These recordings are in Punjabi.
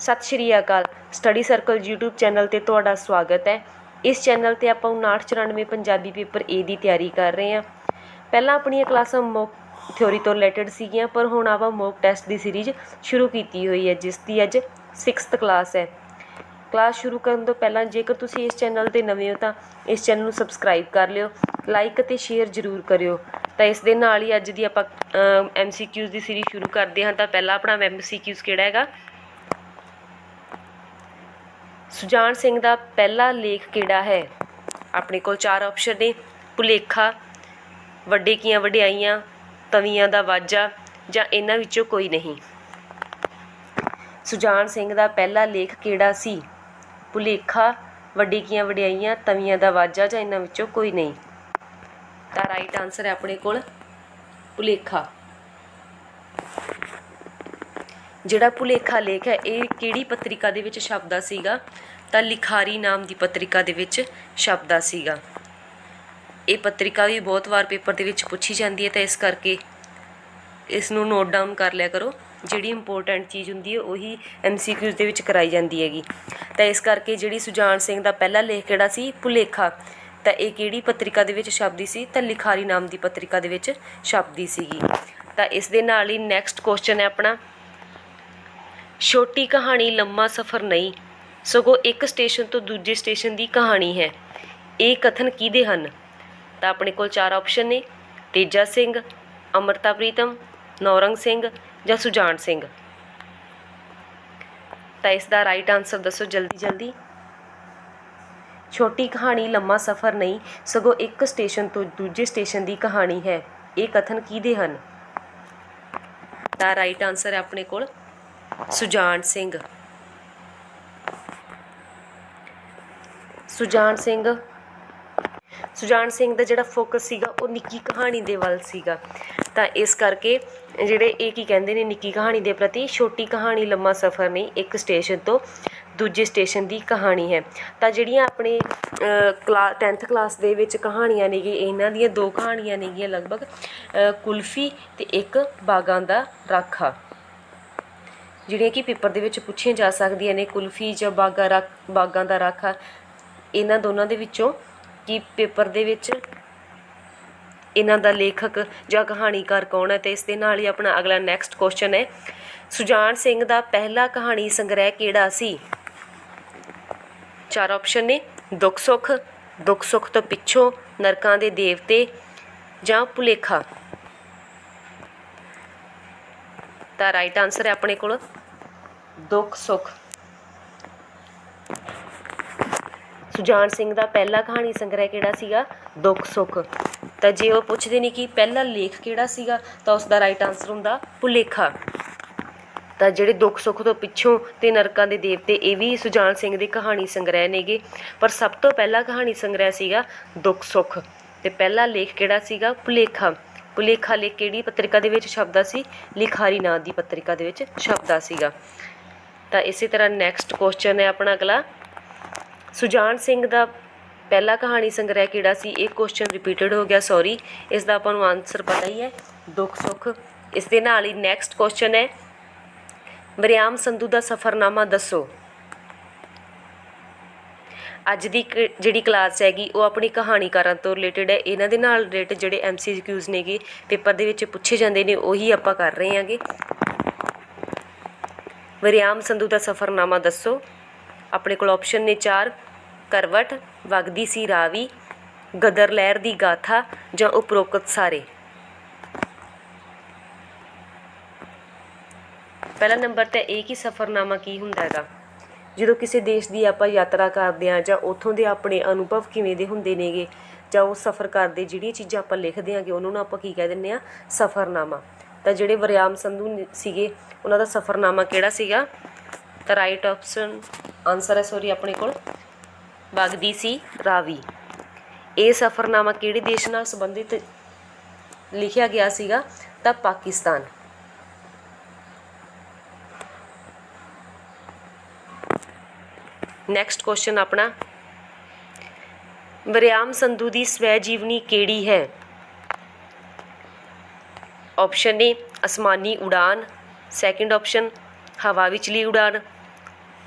ਸਤਿ ਸ਼੍ਰੀ ਅਕਾਲ। ਸਟੱਡੀ ਸਰਕਲ YouTube ਚੈਨਲ ਤੇ ਤੁਹਾਡਾ ਸਵਾਗਤ ਹੈ। ਇਸ ਚੈਨਲ ਤੇ ਆਪਾਂ 5994 ਪੰਜਾਬੀ ਪੇਪਰ A ਦੀ ਤਿਆਰੀ ਕਰ ਰਹੇ ਹਾਂ। ਪਹਿਲਾਂ ਆਪਣੀਆਂ ਕਲਾਸਾਂ ਮੌਕ ਥਿਉਰੀ ਤੋਂ ਰਿਲੇਟਡ ਸੀਗੀਆਂ, ਪਰ ਹੁਣ ਆਪਾਂ ਮੌਕ ਟੈਸਟ ਦੀ ਸੀਰੀਜ਼ ਸ਼ੁਰੂ ਕੀਤੀ ਹੋਈ ਹੈ, ਜਿਸ ਦੀ ਅੱਜ 6th ਕਲਾਸ ਹੈ। ਕਲਾਸ ਸ਼ੁਰੂ ਕਰਨ ਤੋਂ ਪਹਿਲਾਂ ਜੇਕਰ ਤੁਸੀਂ ਇਸ ਚੈਨਲ ਤੇ ਨਵੇਂ ਹੋ ਤਾਂ ਇਸ ਚੈਨਲ ਨੂੰ ਸਬਸਕ੍ਰਾਈਬ ਕਰ ਲਿਓ ਲਾਈਕ ਅਤੇ ਸ਼ੇਅਰ ਜ਼ਰੂਰ ਕਰਿਓ। ਤਾਂ ਇਸ ਦੇ ਨਾਲ ਹੀ ਅੱਜ ਦੀ ਆਪਾਂ ਐਮਸੀਕਿਊਜ਼ ਦੀ ਸੀਰੀਜ਼ ਸ਼ੁਰੂ ਕਰਦੇ ਹਾਂ। ਤਾਂ ਪਹਿਲਾਂ ਆਪਣਾ ਐਮਸੀਕਿਊਜ਼ ਕਿਹੜਾ ਹੈਗਾ? ਸੁਜਾਨ ਸਿੰਘ ਦਾ ਪਹਿਲਾ ਲੇਖ ਕਿਹੜਾ ਹੈ? ਆਪਣੇ ਕੋਲ ਚਾਰ ਆਪਸ਼ਨ ਨੇ। ਭੁਲੇਖਾ ਵੱਡੇ ਕੀਆਂ ਵਡਿਆਈਆਂ, ਤਵੀਆਂ ਦਾ ਵਾਜਾ ਜਾਂ ਇਹਨਾਂ ਵਿੱਚੋਂ ਕੋਈ ਨਹੀਂ। ਸੁਜਾਨ ਸਿੰਘ ਦਾ ਪਹਿਲਾ ਲੇਖ ਕਿਹੜਾ ਸੀ? ਭੁਲੇਖਾ ਵੱਡੀ ਕੀਆਂ ਵਡਿਆਈਆਂ, ਤਵੀਆਂ ਦਾ ਵਾਜਾ ਜਾਂ ਇਹਨਾਂ ਵਿੱਚੋਂ ਕੋਈ ਨਹੀਂ। ਤਾਂ ਰਾਈਟ ਆਨਸਰ ਹੈ ਆਪਣੇ ਕੋਲ। ਭੁਲੇਖਾ। ਜਿਹੜਾ ਭੁਲੇਖਾ ਲੇਖ ਹੈ, ਇਹ ਕਿਹੜੀ ਪੱਤਰਿਕਾ ਦੇ ਵਿੱਚ ਛਪਦਾ ਸੀਗਾ? ਤਾਂ ਲਿਖਾਰੀ ਨਾਮ ਦੀ ਪੱਤਰਿਕਾ ਦੇ ਵਿੱਚ ਛਪਦਾ ਸੀਗਾ। ਇਹ ਪੱਤਰਿਕਾ ਵੀ ਬਹੁਤ ਵਾਰ ਪੇਪਰ ਦੇ ਵਿੱਚ ਪੁੱਛੀ ਜਾਂਦੀ ਹੈ, ਤਾਂ ਇਸ ਕਰਕੇ ਇਸ ਨੂੰ ਨੋਟ ਡਾਊਨ ਕਰ ਲਿਆ ਕਰੋ। ਜਿਹੜੀ ਇੰਪੋਰਟੈਂਟ ਚੀਜ਼ ਹੁੰਦੀ ਹੈ, ਉਹੀ ਐਮਸੀਕਿਊਜ਼ ਦੇ ਵਿੱਚ ਕਰਾਈ ਜਾਂਦੀ ਹੈਗੀ। ਤਾਂ ਇਸ ਕਰਕੇ ਜਿਹੜੀ ਸੁਜਾਨ ਸਿੰਘ ਦਾ ਪਹਿਲਾ ਲੇਖ ਕਿਹੜਾ ਸੀ? ਭੁਲੇਖਾ। ਤਾਂ ਇਹ ਕਿਹੜੀ ਪੱਤਰਿਕਾ ਦੇ ਵਿੱਚ ਛਪਦੀ ਸੀ? ਤਾਂ ਲਿਖਾਰੀ ਨਾਮ ਦੀ ਪੱਤਰਿਕਾ ਦੇ ਵਿੱਚ ਛਪਦੀ ਸੀਗੀ। ਤਾਂ ਇਸ ਦੇ ਨਾਲ ਹੀ ਨੈਕਸਟ ਕੁਐਸਚਨ ਹੈ ਆਪਣਾ। ਛੋਟੀ ਕਹਾਣੀ ਲੰਮਾ ਸਫ਼ਰ ਨਹੀਂ, ਸਗੋਂ ਇੱਕ ਸਟੇਸ਼ਨ ਤੋਂ ਦੂਜੇ ਸਟੇਸ਼ਨ ਦੀ ਕਹਾਣੀ ਹੈ। ਇਹ ਕਥਨ ਕਿਹਦੇ ਹਨ? ਤਾਂ ਆਪਣੇ ਕੋਲ ਚਾਰ ਆਪਸ਼ਨ ਨੇ, ਤੇਜਾ ਸਿੰਘ, ਅਮਰਤਾ ਪ੍ਰੀਤਮ, ਨੌਰੰਗ ਸਿੰਘ ਜਾਂ ਸੁਜਾਨ ਸਿੰਘ। ਤਾਂ ਇਸ ਦਾ ਰਾਈਟ ਆਨਸਰ ਦੱਸੋ ਜਲਦੀ ਜਲਦੀ। ਛੋਟੀ ਕਹਾਣੀ ਲੰਮਾ ਸਫ਼ਰ ਨਹੀਂ, ਸਗੋਂ ਇੱਕ ਸਟੇਸ਼ਨ ਤੋਂ ਦੂਜੇ ਸਟੇਸ਼ਨ ਦੀ ਕਹਾਣੀ ਹੈ। ਇਹ ਕਥਨ ਕਿਹਦੇ ਹਨ? ਤਾਂ ਰਾਈਟ ਆਨਸਰ ਹੈ ਆਪਣੇ ਕੋਲ। ਸੁਜਾਨ ਸਿੰਘ। ਸੁਜਾਨ ਸਿੰਘ। ਸੁਜਾਨ ਸਿੰਘ ਦਾ ਜਿਹੜਾ ਫੋਕਸ ਸੀਗਾ, ਉਹ ਨਿੱਕੀ ਕਹਾਣੀ ਦੇ ਵੱਲ ਸੀਗਾ। ਤਾਂ ਇਸ ਕਰਕੇ ਜਿਹੜੇ ਇਹ ਕੀ ਕਹਿੰਦੇ ਨੇ, ਨਿੱਕੀ ਕਹਾਣੀ ਦੇ ਪ੍ਰਤੀ ਛੋਟੀ ਕਹਾਣੀ ਲੰਮਾ ਸਫ਼ਰ ਨਹੀਂ, ਇੱਕ ਸਟੇਸ਼ਨ ਤੋਂ ਦੂਜੇ ਸਟੇਸ਼ਨ ਦੀ ਕਹਾਣੀ ਹੈ। ਤਾਂ ਜਿਹੜੀਆਂ ਆਪਣੇ ਕਲਾ 10th ਕਲਾਸ ਦੇ ਵਿੱਚ ਕਹਾਣੀਆਂ ਨੇਗੀ ਇਹਨਾਂ ਦੀਆਂ ਦੋ ਕਹਾਣੀਆਂ ਨੇਗੀਆਂ ਲਗਭਗ ਕੁਲਫੀ ਤੇ ਇੱਕ ਬਾਗਾਂ ਦਾ ਰਾਖਾ। ਜਿਹੜੀਆਂ ਕਿ ਪੇਪਰ ਦੇ ਵਿੱਚ ਪੁੱਛੀਆਂ ਜਾ ਸਕਦੀਆਂ ਨੇ, ਕੁਲਫੀ ਜਾਂ ਬਾਗਾ ਰੱਖ, ਬਾਗਾਂ ਦਾ ਰਾਖਾ, ਇਹਨਾਂ ਦੋਨਾਂ ਦੇ ਵਿੱਚੋਂ ਕਿ ਪੇਪਰ ਦੇ ਵਿੱਚ ਇਹਨਾਂ ਦਾ ਲੇਖਕ ਜਾਂ ਕਹਾਣੀਕਾਰ ਕੌਣ ਹੈ ਤੇ ਇਸ ਦੇ ਨਾਲ ਹੀ ਆਪਣਾ ਅਗਲਾ ਨੈਕਸਟ ਕੁਐਸਚਨ ਹੈ। ਸੁਜਾਨ ਸਿੰਘ ਦਾ ਪਹਿਲਾ ਕਹਾਣੀ ਸੰਗ੍ਰਹਿ ਕਿਹੜਾ ਸੀ? ਚਾਰ ਆਪਸ਼ਨ ਨੇ, ਦੁੱਖ ਸੁੱਖ ਦੁੱਖ ਸੁੱਖ ਤੋਂ ਪਿੱਛੋਂ ਨਰਕਾਂ ਦੇ ਦੇਵਤੇ ਜਾਂ ਭੁਲੇਖਾ। ਤਾਂ ਰਾਈਟ ਆਨਸਰ ਹੈ ਆਪਣੇ ਕੋਲ। ਦੁੱਖ, ਸੁੱਖ। ਸੁਜਾਨ ਸਿੰਘ ਦਾ ਪਹਿਲਾ ਕਹਾਣੀ ਸੰਗ੍ਰਹਿ ਕਿਹੜਾ ਸੀਗਾ? ਦੁੱਖ, ਸੁੱਖ। ਤਾਂ ਜੇ ਉਹ ਪੁੱਛਦੇ ਨੇ ਕਿ ਪਹਿਲਾ ਲੇਖ ਕਿਹੜਾ ਸੀਗਾ, ਤਾਂ ਉਸ ਦਾ ਰਾਈਟ ਆਨਸਰ ਹੁੰਦਾ ਭੁਲੇਖਾ। ਤਾਂ ਜਿਹੜੇ ਦੁੱਖ, ਸੁੱਖ ਤੋਂ ਪਿੱਛੋਂ ਤੇ ਨਰਕਾਂ ਦੇ ਦੇਵਤੇ, ਇਹ ਵੀ ਸੁਜਾਨ ਸਿੰਘ ਦੀ ਕਹਾਣੀ ਸੰਗ੍ਰਹਿ ਨੇਗੇ। ਪਰ ਸਭ ਤੋਂ ਪਹਿਲਾ ਕਹਾਣੀ ਸੰਗ੍ਰਹਿ ਸੀਗਾ ਦੁੱਖ, ਸੁੱਖ। ਤੇ ਪਹਿਲਾ ਲੇਖ ਕਿਹੜਾ ਸੀਗਾ? ਭੁਲੇਖਾ। ਭੁਲੇਖਾ ਲੇਖ ਕਿਹੜੀ ਪੱਤਰਿਕਾ ਦੇ ਵਿੱਚ ਛਪਦਾ ਸੀ? ਲਿਖਾਰੀ ਨਾਂ ਦੀ ਪੱਤਰਿਕਾ ਦੇ ਵਿੱਚ ਛਪਦਾ ਸੀਗਾ। ਤਾਂ ਇਸੇ ਤਰ੍ਹਾਂ ਨੈਕਸਟ ਕੁਐਸਚਨ ਹੈ ਆਪਣਾ ਅਗਲਾ। ਸੁਜਾਨ ਸਿੰਘ ਦਾ ਪਹਿਲਾ ਕਹਾਣੀ ਸੰਗ੍ਰਹਿ ਕਿਹੜਾ ਸੀ? ਇਹ ਕੁਐਸਚਨ ਰਿਪੀਟਡ ਹੋ ਗਿਆ ਸੌਰੀ ਇਸ ਦਾ ਆਪਾਂ ਨੂੰ ਆਨਸਰ ਪਤਾ ਹੀ ਹੈ। ਦੁੱਖ ਸੁੱਖ। ਇਸ ਦੇ ਨਾਲ ਹੀ ਨੈਕਸਟ ਕੁਐਸਚਨ ਹੈ। ਵਰਿਆਮ ਸੰਧੂ ਦਾ ਸਫ਼ਰਨਾਮਾ ਦੱਸੋ। ਅੱਜ ਦੀ ਕ- ਜਿਹੜੀ ਕਲਾਸ ਹੈਗੀ, ਉਹ ਆਪਣੀ ਕਹਾਣੀਕਾਰਾਂ ਤੋਂ ਰਿਲੇਟਡ ਹੈ। ਇਹਨਾਂ ਦੇ ਨਾਲ ਰਿਲੇਟਡ ਜਿਹੜੇ ਐਮਸੀਕਿਊਜ਼ ਨੇਗੇ, ਪੇਪਰ ਦੇ ਵਿੱਚ ਪੁੱਛੇ ਜਾਂਦੇ ਨੇ, ਉਹੀ ਆਪਾਂ ਕਰ ਰਹੇ ਹਾਂਗੇ। ਵਰਿਆਮ ਸੰਧੂ ਦਾ ਸਫ਼ਰਨਾਮਾ ਦੱਸੋ। ਆਪਣੇ ਕੋਲ ਆਪਸ਼ਨ ਨੇ ਚਾਰ, ਕਰਵਟ, ਵਗਦੀ ਸੀ ਰਾਵੀ, ਗਦਰ ਲਹਿਰ ਦੀ ਗਾਥਾ ਜਾਂ ਉਪਰੋਕਤ ਸਾਰੇ। ਪਹਿਲਾ ਨੰਬਰ ਤੇ ਇਹ ਕਿ ਸਫ਼ਰਨਾਮਾ ਕੀ ਹੁੰਦਾ ਹੈਗਾ? ਜਦੋਂ ਕਿਸੇ ਦੇਸ਼ ਦੀ ਆਪਾਂ ਯਾਤਰਾ ਕਰਦੇ ਹਾਂ ਜਾਂ ਉੱਥੋਂ ਦੇ ਆਪਣੇ ਅਨੁਭਵ ਕਿਵੇਂ ਦੇ ਹੁੰਦੇ ਨੇਗੇ ਜਾਂ ਉਹ ਸਫ਼ਰ ਕਰਦੇ ਜਿਹੜੀਆਂ ਚੀਜ਼ਾਂ ਆਪਾਂ ਲਿਖਦੇ ਹਾਂਗੇ, ਉਹਨਾਂ ਨੂੰ ਆਪਾਂ ਕੀ ਕਹਿ ਦਿੰਦੇ ਆ ਸਫ਼ਰਨਾਮਾ। ਤਾਂ ਜਿਹੜੇ ਵਰਿਆਮ ਸੰਧੂ ਸੀਗੇ, ਉਹਨਾਂ ਦਾ ਸਫ਼ਰਨਾਮਾ ਕਿਹੜਾ ਸੀਗਾ? ਤਾਂ ਰਾਈਟ ਆਪਸ਼ਨ ਆਨਸਰ ਹੈ ਸੋਰੀ ਆਪਣੇ ਕੋਲ। ਵਗਦੀ ਸੀ, ਰਾਵੀ। ਇਹ ਸਫ਼ਰਨਾਮਾ ਕਿਹੜੇ ਦੇਸ਼ ਨਾਲ ਸੰਬੰਧਿਤ ਲਿਖਿਆ ਗਿਆ ਸੀਗਾ? ਤਾਂ ਪਾਕਿਸਤਾਨ। ਨੈਕਸਟ ਕੁਐਸਚਨ ਆਪਣਾ। ਵਰਿਆਮ ਸੰਧੂ ਦੀ ਸਵੈ ਜੀਵਨੀ ਕਿਹੜੀ ਹੈ? ਆਪਸ਼ਨ ਨੇ ਅਸਮਾਨੀ ਉਡਾਨ ਸੈਕਿੰਡ ਆਪਸ਼ਨ ਹਵਾ ਵਿਚਲੀ ਉਡਾਨ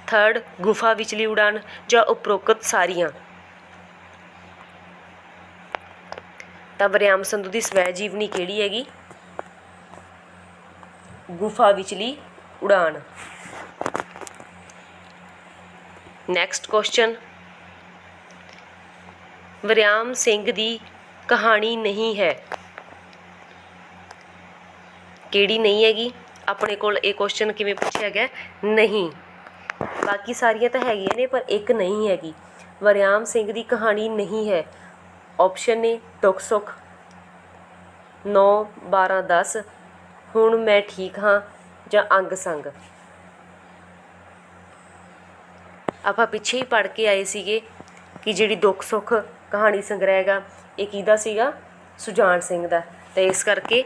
ਥਰਡ ਗੁਫਾ ਵਿਚਲੀ ਉਡਾਨ ਜਾਂ ਉਪਰੋਕਤ ਸਾਰੀਆਂ। ਤਾਂ ਵਰਿਆਮ ਸੰਧੂ ਦੀ ਸਵੈ ਜੀਵਨੀ ਕਿਹੜੀ ਹੈਗੀ? ਗੁਫਾ ਵਿਚਲੀ ਉਡਾਨ। ਨੈਕਸਟ ਕੁਐਸਚਨ ਵਰਿਆਮ ਸਿੰਘ ਦੀ ਕਹਾਣੀ ਨਹੀਂ ਹੈ। ਕਿਹੜੀ ਨਹੀਂ ਹੈਗੀ? ਆਪਣੇ ਕੋਲ ਇਹ ਕੁਐਸਚਨ ਕਿਵੇਂ ਪੁੱਛਿਆ ਗਿਆ? ਨਹੀਂ। ਬਾਕੀ ਸਾਰੀਆਂ ਤਾਂ ਹੈਗੀਆਂ ਨੇ, ਪਰ ਇੱਕ ਨਹੀਂ ਹੈਗੀ। ਵਰਿਆਮ ਸਿੰਘ ਦੀ ਕਹਾਣੀ ਨਹੀਂ ਹੈ। ਆਪਸ਼ਨ ਨੇ ਦੁੱਖ ਸੁੱਖ। 9 12 10 ਹੁਣ ਮੈਂ ਠੀਕ ਹਾਂ ਜਾਂ ਅੰਗ ਸੰਗ? ਆਪਾਂ ਪਿੱਛੇ ਹੀ ਪੜ ਕੇ ਆਏ ਸੀਗੇ ਕਿ ਜਿਹੜੀ ਦੁੱਖ ਸੁੱਖ ਕਹਾਣੀ ਸੰਗ੍ਰਹਿ ਹੈਗਾ, ਇਹ ਕਿਹਦਾ ਸੀਗਾ? ਸੁਜਾਨ ਸਿੰਘ ਦਾ। ਤੇ ਇਸ ਕਰਕੇ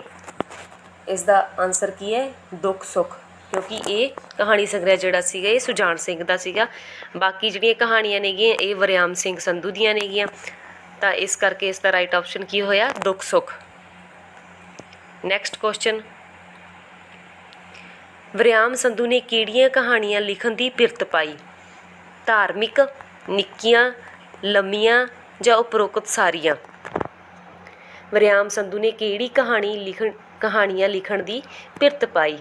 ਇਸ ਦਾ ਆਨਸਰ ਕੀ ਹੈ? ਦੁੱਖ, ਸੁੱਖ। ਕਿਉਂਕਿ ਇਹ ਕਹਾਣੀ ਸੰਗ੍ਰਹਿ ਜਿਹੜਾ ਸੀਗਾ, ਇਹ ਸੁਜਾਨ ਸਿੰਘ ਦਾ ਸੀਗਾ। ਬਾਕੀ ਜਿਹੜੀਆਂ ਕਹਾਣੀਆਂ ਨੇਗੀਆਂ, ਇਹ ਵਰਿਆਮ ਸਿੰਘ ਸੰਧੂ ਦੀਆਂ ਨੇਗੀਆਂ। ਤਾਂ ਇਸ ਕਰਕੇ ਇਸ ਦਾ ਰਾਈਟ ਆਪਸ਼ਨ ਕੀ ਹੋਇਆ? ਦੁੱਖ, ਸੁੱਖ। ਨੈਕਸਟ ਕੁਐਸਚਨ ਵਰਿਆਮ ਸੰਧੂ ਨੇ ਕਿਹੜੀਆਂ ਕਹਾਣੀਆਂ ਲਿਖਣ ਦੀ ਪਿਰਤ ਪਾਈ? ਧਾਰਮਿਕ, ਨਿੱਕੀਆਂ, ਲੰਮੀਆਂ ਜਾਂ ਉਪਰੋਕਤ ਸਾਰੀਆਂ? ਵਰਿਆਮ ਸੰਧੂ ਨੇ ਕਿਹੜੀ ਕਹਾਣੀ ਲਿਖਣ ਕਹਾਣੀਆਂ ਲਿਖਣ ਦੀ ਪਿਰਤ ਪਾਈ।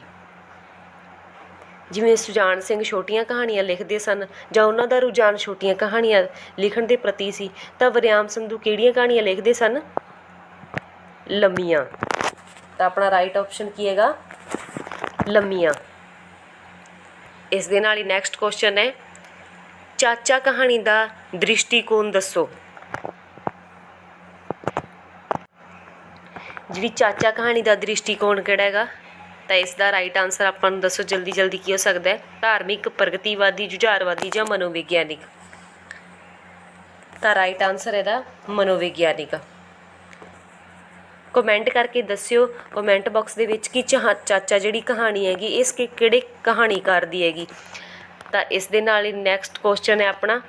ਜਿਵੇਂ ਸੁਜਾਨ ਸਿੰਘ ਛੋਟੀਆਂ ਕਹਾਣੀਆਂ ਲਿਖਦੇ ਸਨ ਜਾਂ ਉਹਨਾਂ ਦਾ ਰੁਝਾਨ ਛੋਟੀਆਂ ਕਹਾਣੀਆਂ ਲਿਖਣ ਦੇ ਪ੍ਰਤੀ ਸੀ, ਤਾਂ ਵਰਿਆਮ ਸੰਧੂ ਕਿਹੜੀਆਂ ਕਹਾਣੀਆਂ ਲਿਖਦੇ ਸਨ? ਲੰਮੀਆਂ। ਤਾਂ ਆਪਣਾ ਰਾਈਟ ਆਪਸ਼ਨ ਕੀ ਹੈਗਾ? ਲੰਮੀਆਂ। ਇਸ ਦੇ ਨਾਲ ਹੀ ਨੈਕਸਟ ਕੁਐਸਚਨ ਹੈ, ਚਾਚਾ ਕਹਾਣੀ ਦਾ ਦ੍ਰਿਸ਼ਟੀਕੋਣ ਦੱਸੋ। ਜਿਹੜੀ ਚਾਚਾ ਕਹਾਣੀ ਦਾ ਦ੍ਰਿਸ਼ਟੀਕੋਣ ਕਿਹੜਾ ਹੈਗਾ, ਤਾਂ ਇਸ ਦਾ ਰਾਈਟ ਆਨਸਰ ਆਪਾਂ ਨੂੰ ਦੱਸੋ ਜਲਦੀ ਜਲਦੀ ਕੀ ਹੋ ਸਕਦਾ ਹੈ। ਧਾਰਮਿਕ, ਪ੍ਰਗਤੀਵਾਦੀ, ਜੁਝਾਰਵਾਦੀ ਜਾਂ ਮਨੋਵਿਗਿਆਨਿਕ? ਤਾਂ ਰਾਈਟ ਆਨਸਰ ਇਹਦਾ ਮਨੋਵਿਗਿਆਨਿਕ। ਕਮੈਂਟ ਕਰਕੇ ਦੱਸਿਓ ਕਮੈਂਟ ਬਾਕਸ ਦੇ ਵਿੱਚ ਕਿ ਚਾਹ, ਚਾਚਾ ਜਿਹੜੀ ਕਹਾਣੀ ਹੈਗੀ, ਇਸ ਕਿਹੜੇ ਕਹਾਣੀਕਾਰ ਦੀ ਹੈਗੀ। ਤਾਂ ਇਸ ਦੇ ਨਾਲ ਹੀ ਨੈਕਸਟ ਕੁਐਸਚਨ ਹੈ ਆਪਣਾ।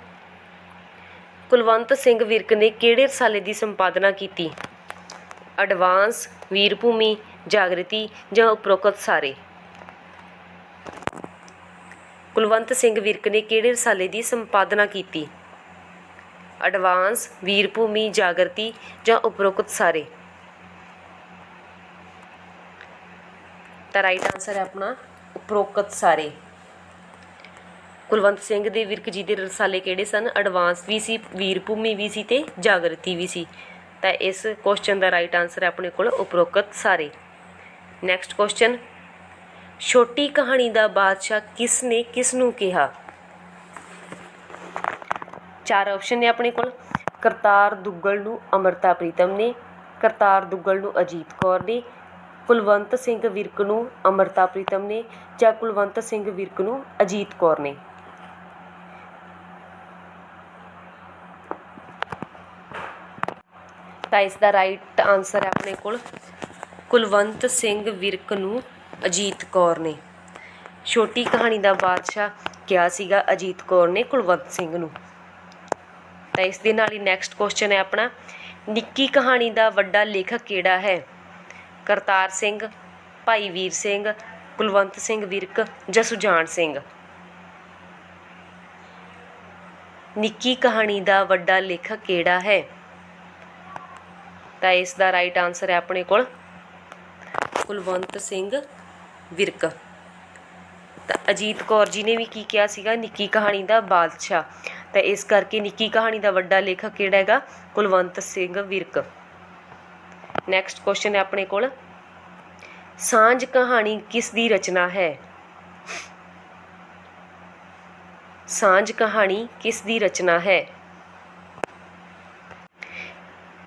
ਕੁਲਵੰਤ ਸਿੰਘ ਵਿਰਕ ਨੇ ਕਿਹੜੇ ਰਸਾਲੇ ਦੀ ਸੰਪਾਦਨਾ ਕੀਤੀ? ਅਡਵਾਂਸ ਵੀਰ ਭੂਮੀ ਜਾਗਰਤੀ ਜਾਂ ਉਪਰੋਕਤ ਸਾਰੇ। ਕੁਲਵੰਤ ਸਿੰਘ ਵਿਰਕ ਨੇ ਕਿਹੜੇ ਰਸਾਲੇ ਦੀ ਸੰਪਾਦਨਾ ਕੀਤੀ? ਅਡਵਾਂਸ ਵੀਰ ਭੂਮੀ ਜਾਗਰਤੀ ਜਾਂ ਉਪਰੋਕਤ ਸਾਰੇ? ਤਾਂ ਰਾਈਟ ਆਨਸਰ ਹੈ ਆਪਣਾ ਉਪਰੋਕਤ ਸਾਰੇ। ਕੁਲਵੰਤ ਸਿੰਘ ਦੇ ਵਿਰਕ ਜੀ ਦੇ ਰਸਾਲੇ ਕਿਹੜੇ ਸਨ? ਐਡਵਾਂਸ ਵੀ ਸੀ ਵੀਰ ਭੂਮੀ ਵੀ ਸੀ ਤੇ ਜਾਗਰਤੀ ਵੀ ਸੀ। ਤਾਂ ਇਸ ਕੁਐਸਚਨ ਦਾ ਰਾਈਟ ਆਨਸਰ ਹੈ ਆਪਣੇ ਕੋਲ ਉਪਰੋਕਤ ਸਾਰੇ। ਨੈਕਸਟ ਕੁਐਸਚਨ ਛੋਟੀ ਕਹਾਣੀ ਦਾ ਬਾਦਸ਼ਾਹ ਕਿਸ ਨੇ ਕਿਸ ਨੂੰ ਕਿਹਾ? ਚਾਰ ਆਪਸ਼ਨ ਨੇ ਆਪਣੇ ਕੋਲ। ਕਰਤਾਰ ਦੁੱਗਲ ਨੂੰ ਅਮਰਤਾ ਪ੍ਰੀਤਮ ਨੇ, ਕਰਤਾਰ ਦੁੱਗਲ ਨੂੰ ਅਜੀਤ ਕੌਰ ਨੇ, ਕੁਲਵੰਤ ਸਿੰਘ ਵਿਰਕ ਨੂੰ ਅਮਰਤਾ ਪ੍ਰੀਤਮ ਨੇ ਜਾਂ ਕੁਲਵੰਤ ਸਿੰਘ ਵਿਰਕ ਨੂੰ ਅਜੀਤ ਕੌਰ ਨੇ? ਤਾਂ ਇਸ ਦਾ ਰਾਈਟ ਆਨਸਰ ਹੈ ਆਪਣੇ ਕੋਲ। ਕੁਲਵੰਤ ਸਿੰਘ ਵਿਰਕ ਨੂੰ ਅਜੀਤ ਕੌਰ ਨੇ। ਛੋਟੀ ਕਹਾਣੀ ਦਾ ਬਾਦਸ਼ਾਹ ਕਿਹਾ ਸੀਗਾ ਅਜੀਤ ਕੌਰ ਨੇ ਕੁਲਵੰਤ ਸਿੰਘ ਨੂੰ। ਤਾਂ ਇਸ ਦੇ ਨਾਲ ਹੀ ਨੈਕਸਟ ਕੁਐਸਚਨ ਹੈ ਆਪਣਾ। ਨਿੱਕੀ ਕਹਾਣੀ ਦਾ ਵੱਡਾ ਲੇਖਕ ਕਿਹੜਾ ਹੈ? ਕਰਤਾਰ ਸਿੰਘ, ਭਾਈ ਵੀਰ ਸਿੰਘ, ਕੁਲਵੰਤ ਸਿੰਘ ਵਿਰਕ ਜਾਂ ਸੁਜਾਨ ਸਿੰਘ? ਨਿੱਕੀ ਕਹਾਣੀ ਦਾ ਵੱਡਾ ਲੇਖਕ ਕਿਹੜਾ ਹੈ? ਤਾਂ ਇਸ ਦਾ ਰਾਈਟ ਆਨਸਰ ਹੈ ਆਪਣੇ ਕੋਲ ਕੁਲਵੰਤ ਸਿੰਘ ਵਿਰਕ। ਤਾਂ ਅਜੀਤ ਕੌਰ ਜੀ ਨੇ ਵੀ ਕੀ ਕਿਹਾ ਸੀਗਾ? ਨਿੱਕੀ ਕਹਾਣੀ ਦਾ ਬਾਦਸ਼ਾਹ। ਤਾਂ ਇਸ ਕਰਕੇ ਨਿੱਕੀ ਕਹਾਣੀ ਦਾ ਵੱਡਾ ਲੇਖਕ ਕਿਹੜਾ ਹੈਗਾ? ਕੁਲਵੰਤ ਸਿੰਘ ਵਿਰਕ। ਨੈਕਸਟ ਕੁਐਸਚਨ ਹੈ ਆਪਣੇ ਕੋਲ। ਸਾਂਝ ਕਹਾਣੀ ਕਿਸ ਦੀ ਰਚਨਾ ਹੈ? ਸਾਂਝ ਕਹਾਣੀ ਕਿਸ ਦੀ ਰਚਨਾ ਹੈ?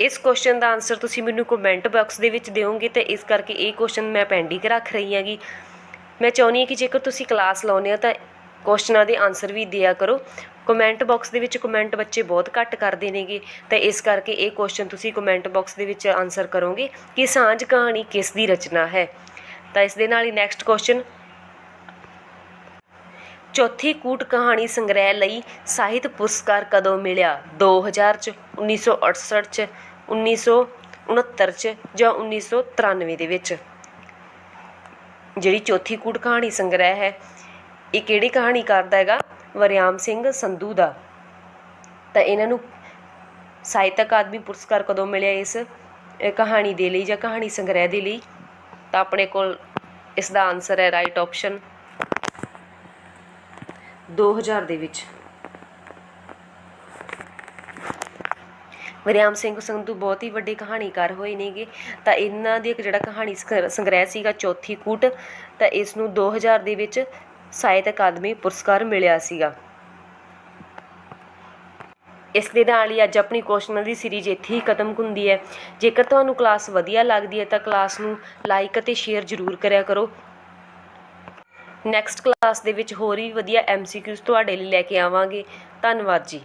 ਇਸ ਕੁਐਸਚਨ ਦਾ ਆਨਸਰ ਤੁਸੀਂ ਮੈਨੂੰ ਕਮੈਂਟ ਬਾਕਸ ਦੇ ਵਿੱਚ ਦਿਓਗੇ ਤੇ ਇਸ ਕਰਕੇ ਇਹ ਕੁਐਸਚਨ ਮੈਂ ਪੈਂਡਿੰਗ ਰੱਖ ਰਹੀ ਹਾਂਗੀ। ਮੈਂ ਚਾਹੁੰਦੀ ਹਾਂ ਕਿ ਜੇਕਰ ਤੁਸੀਂ ਕਲਾਸ ਲਾਉਂਦੇ ਹੋ ਤਾਂ ਕੁਐਸਚਨਾਂ ਦੇ ਆਨਸਰ ਵੀ ਦਿਆ ਕਰੋ। ਕਮੈਂਟ ਬਾਕਸ ਦੇ ਵਿੱਚ ਕਮੈਂਟ ਬੱਚੇ ਬਹੁਤ ਘੱਟ ਕਰਦੇ ਨੇਗੇ ਤਾਂ ਇਸ ਕਰਕੇ ਇਹ ਕੁਐਸਚਨ ਤੁਸੀਂ ਕਮੈਂਟ ਬਾਕਸ ਦੇ ਵਿੱਚ ਆਨਸਰ ਕਰੋਗੇ ਕਿ ਸਾਂਝ ਕਹਾਣੀ ਕਿਸ ਦੀ ਰਚਨਾ ਹੈ। ਤਾਂ ਇਸ ਦੇ ਨਾਲ ਹੀ ਨੈਕਸਟ ਕੁਐਸਚਨ ਚੌਥੀ ਕੂਟ ਕਹਾਣੀ ਸੰਗ੍ਰਹਿ ਲਈ ਸਾਹਿਤ ਪੁਰਸਕਾਰ ਕਦੋਂ ਮਿਲਿਆ? ਦੋ ਹਜ਼ਾਰ ਚ 1968 ਚ 1969 ਚ ਜਾਂ 1993 ਦੇ ਵਿੱਚ? ਜਿਹੜੀ ਚੌਥੀ ਕੂਟ ਕਹਾਣੀ ਸੰਗ੍ਰਹਿ ਹੈ, ਇਹ ਕਿਹੜੀ ਕਹਾਣੀ ਕਰਦਾ ਹੈਗਾ? ਵਰਿਆਮ ਸਿੰਘ ਸੰਧੂ ਦਾ। ਤਾਂ ਇਹਨਾਂ ਨੂੰ ਸਾਹਿਤ ਅਕਾਦਮੀ ਪੁਰਸਕਾਰ ਕਦੋਂ ਮਿਲਿਆ ਇਸ ਕਹਾਣੀ ਦੇ ਲਈ ਜਾਂ ਕਹਾਣੀ ਸੰਗ੍ਰਹਿ ਦੇ ਲਈ? ਤਾਂ ਆਪਣੇ ਕੋਲ ਇਸ ਦਾ ਆਨਸਰ ਹੈ ਰਾਈਟ ਆਪਸ਼ਨ 2000 ਦੇ ਵਿੱਚ। ਵਰਿਆਮ ਸਿੰਘ ਸੰਧੂ ਬਹੁਤ ਹੀ ਵੱਡੇ ਕਹਾਣੀਕਾਰ ਹੋਏ ਨੇਗੇ। ਤਾਂ ਇਹਨਾਂ ਦੀ ਇੱਕ ਜਿਹੜਾ ਕਹਾਣੀ ਸੰਗ੍ਰਹਿ- ਸੰਗ੍ਰਹਿ ਸੀਗਾ ਚੌਥੀ ਕੂਟ, ਤਾਂ ਇਸ ਨੂੰ 2000 ਦੇ ਵਿੱਚ ਸਾਹਿਤ ਅਕਾਦਮੀ ਪੁਰਸਕਾਰ ਮਿਲਿਆ ਸੀਗਾ। ਇਸ ਦੇ ਨਾਲ ਹੀ ਅੱਜ ਆਪਣੀ ਕੁਐਸਚਨਾਂ ਦੀ ਸੀਰੀਜ਼ ਇੱਥੇ ਹੀ ਖਤਮ ਹੁੰਦੀ ਹੈ। ਜੇਕਰ ਤੁਹਾਨੂੰ ਕਲਾਸ ਵਧੀਆ ਲੱਗਦੀ ਹੈ ਤਾਂ ਕਲਾਸ ਨੂੰ ਲਾਈਕ ਅਤੇ ਸ਼ੇਅਰ ਜ਼ਰੂਰ ਕਰਿਆ ਕਰੋ। ਨੈਕਸਟ ਕਲਾਸ ਦੇ ਵਿੱਚ ਹੋਰ ਵੀ ਵਧੀਆ ਐਮਸੀਕਿਊਜ਼ ਤੁਹਾਡੇ ਲਈ ਲੈ ਕੇ ਆਵਾਂਗੇ। ਧੰਨਵਾਦ ਜੀ।